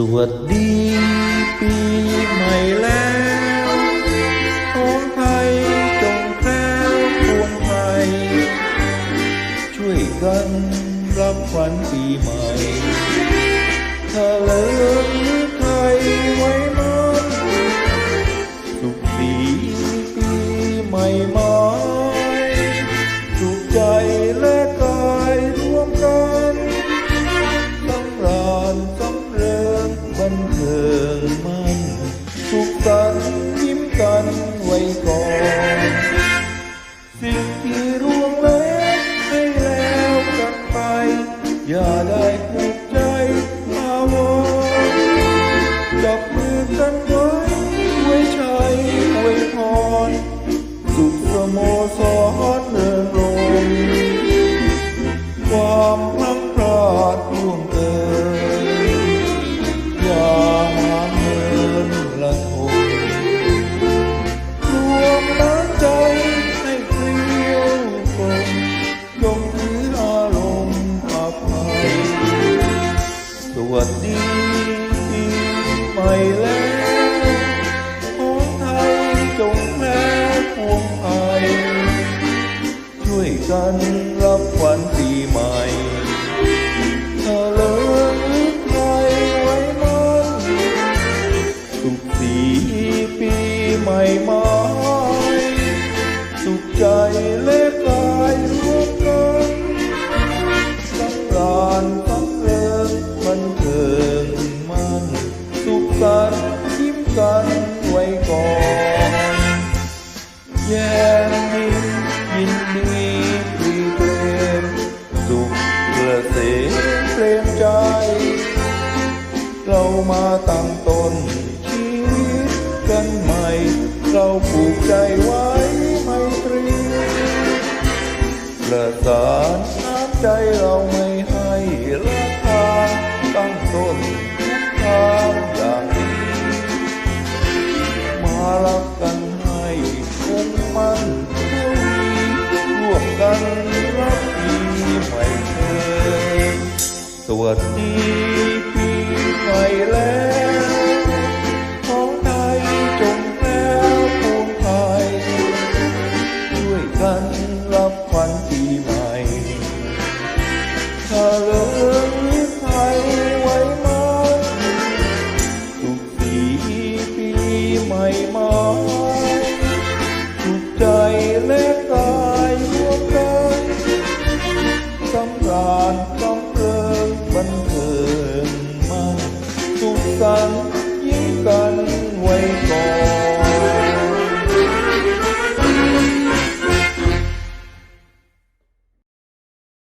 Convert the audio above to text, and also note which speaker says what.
Speaker 1: สวัสดีปีใหม่แล้วของไทยจงแคล้วพวงไทยช่วยกันรับขวัญปีใหม่เถลิศ นเทิงมันสุขสันต์ยิ้มกันไว้ก่อนสิ่งที่ร่วงแล้วให้แล้วกันไป อย่าได้ผูกใจมาวอนจับมือกันไว้ไว้ใชัยไว้พรสุขสโมสร รับขวัญปีใหม่เถลิงไทยไว้มันสุขสีปีใหม่ไม้สุขใจเล เกษมเปรมใจ เรามาตั้งต้นชีวิตกันใหม่ เราผูกใจไว้ไมตรีประสานน้ำใจเราไม่ให้ราคาตั้งต้น สวัสดีปีใหม่แล้ว